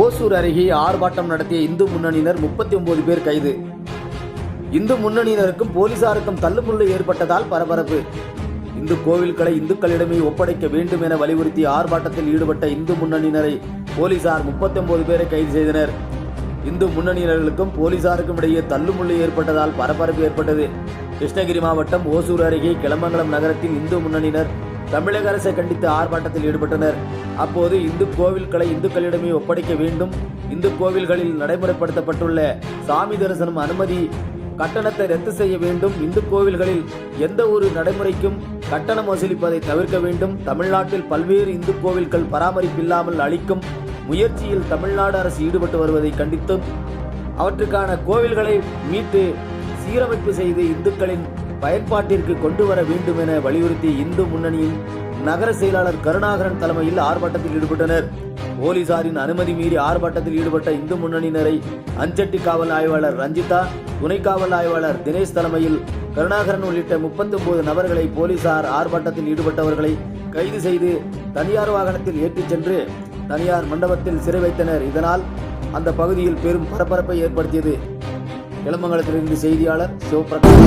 ஓசூர் அருகே ஆர்ப்பாட்டம் நடத்திய இந்து முன்னணியினர் முப்பத்தி ஒன்பது பேர் கைது. இந்து முன்னணியினருக்கும் போலீசாருக்கும் தள்ளுமுள்ளு ஏற்பட்டதால் பரபரப்பு. இந்து கோவில்களை இந்துக்களிடமே ஒப்படைக்க வேண்டும் என வலியுறுத்தி ஆர்ப்பாட்டத்தில் ஈடுபட்ட இந்து முன்னணியினரை போலீசார் 39 பேரை கைது செய்தனர். இந்து முன்னணியினர்களுக்கும் போலீசாருக்கும் இடையே தள்ளுமுள்ளு ஏற்பட்டதால் பரபரப்பு ஏற்பட்டது. கிருஷ்ணகிரி மாவட்டம் ஓசூர் அருகே கிளமங்கலம் நகரத்தில் இந்து முன்னணியினர் தமிழக அரசை கண்டித்து ஆர்ப்பாட்டத்தில் ஈடுபட்டனர். அப்போது இந்து கோவில்களை இந்துக்களிடமே ஒப்படைக்க வேண்டும் இந்து கோவில்களில் நடைமுறைப்படுத்தப்பட்டுள்ள சாமி தரிசனம் அனுமதி கட்டணத்தை ரத்து செய்ய வேண்டும் இந்து கோவில்களில் எந்த ஒரு நடைமுறைக்கும் கட்டணம் வசூலிப்பதை தவிர்க்க வேண்டும் தமிழ்நாட்டில் பல்வேறு இந்து கோவில்கள் பராமரிப்பில்லாமல் அளிக்கும் முயற்சியில் தமிழ்நாடு அரசு ஈடுபட்டு வருவதை கண்டித்தும் அவற்றுக்கான கோவில்களை மீட்டு சீரமைப்பு செய்து இந்துக்களின் பயன்பாட்டிற்கு கொண்டு வர வேண்டும் என வலியுறுத்தி இந்து முன்னணியின் நகர செயலாளர் கருணாகரன் தலைமையில் ஆர்ப்பாட்டத்தில் ஈடுபட்டனர். போலீசாரின் அனுமதி மீறி ஆர்ப்பாட்டத்தில் ஈடுபட்ட இந்து முன்னணியினரை அஞ்சட்டி காவல் ஆய்வாளர் ரஞ்சிதா துணை காவல் ஆய்வாளர் தினேஷ் தலைமையில் கருணாகரன் உள்ளிட்ட 39 நபர்களை போலீசார் ஆர்ப்பாட்டத்தில் ஈடுபட்டவர்களை கைது செய்து தனியார் வாகனத்தில் ஏற்றிச் சென்று தனியார் மண்டபத்தில் சிறை வைத்தனர். இதனால் அந்த பகுதியில் பெரும் பரபரப்பை ஏற்படுத்தியது. கிளமங்கலத்திலிருந்து செய்தியாளர் சிவபிரகாஷ்.